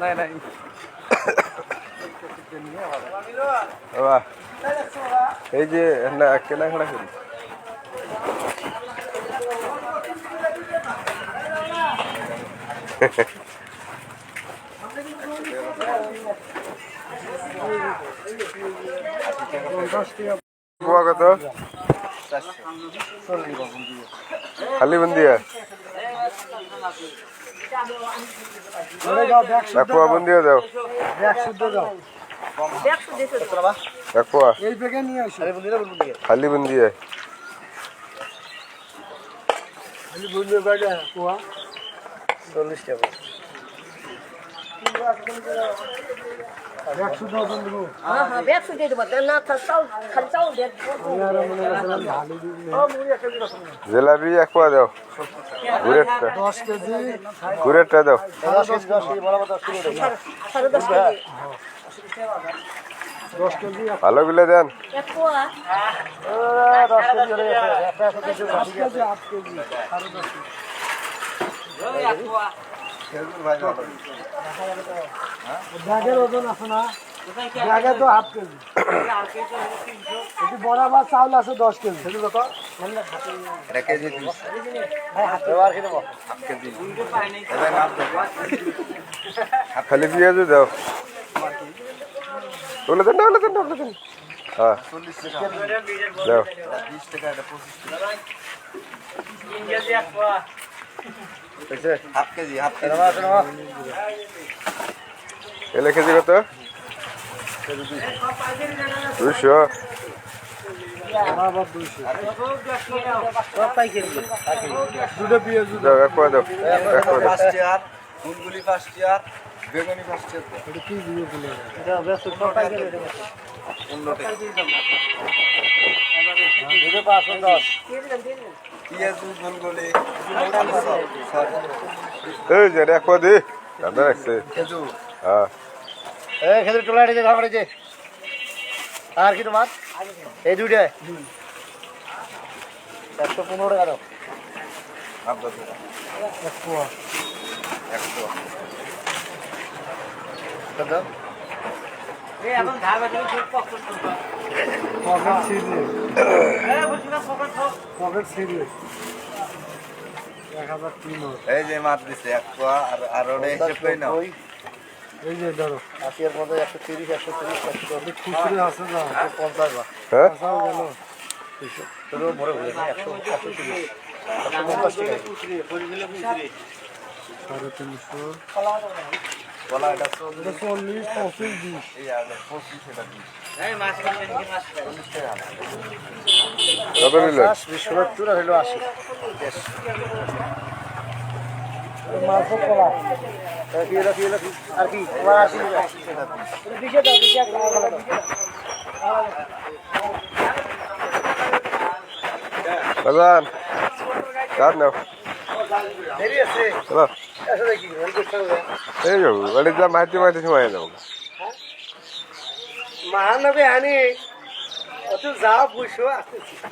নাই নাই এই যে না কেনাকাটা করি। পোয়া কত খালি বন্দিয়া এক পোয়া বন্দিয়া দাও ব্যাগ শুদ্ধ যাও এক পোয়া এই ব্যাগে নিয়ে আসো খালি বন্দিয়া খালি বুঝলে ব্যাগে কুয়া চল্লিশ টাকা হ্যাঁ হ্যাঁ জিলাপি এক পোয়া দাও ঘুরেরটা দশ দাও ভালো গুলো দেন দশ কেজি ব্যাগের ওজন আছে না? ব্যাগে তো হাফ কেজি। এটি বরাবর চাউল আছে দশ কেজি। সেটি কত? খালি পেঁয়াজ দাও। ওগুলো দেন না ওগুলো দেন না দেন হ্যাঁ। দাও। কেজি কত দুশো পোয়া দাও এক পোয়া দাও। ফার্স্ট ইয়ার ফুলগুলি ফার্স্ট ইয়ার বেগুনি কি দিয়ে বলে পিঁয়াজু ফুলগুলি এই যে পোয়া দি। রান্না রাখছে। হ্যাঁ। এই খেতে টোলা করেছে আর কি তোমার? এই দুইটাই একশো পনেরো টাকা দাও। আপনার এক পোয়া একশো। পকেট এই যে মাছ দিছে এক পোয়া আর আর হিসেব করে নাও। এই যে ধরো। আশি এর মধ্যে একশো তিরিশ একশো তিরিশ একশো খুচরো আছে না পঞ্চাশ বা হ্যাঁ? গেল। তোর মরে হয়ে একশো একশো তিরিশ। একশো পঞ্চাশ টাকা। সাড়ে তিনশো। বলা এটা চল্লিশ পঁচিশ বিশ। পঁচিশ এটা বিশ। সত্তর হইল আশি। মাংস কলা। আর কি? বাজান কার নাও আছে। এই যাব বাড়ি যা মাহাতি মাহাতি সময় যাব মহানবী আনি অত যা বুঝো আসতেছি।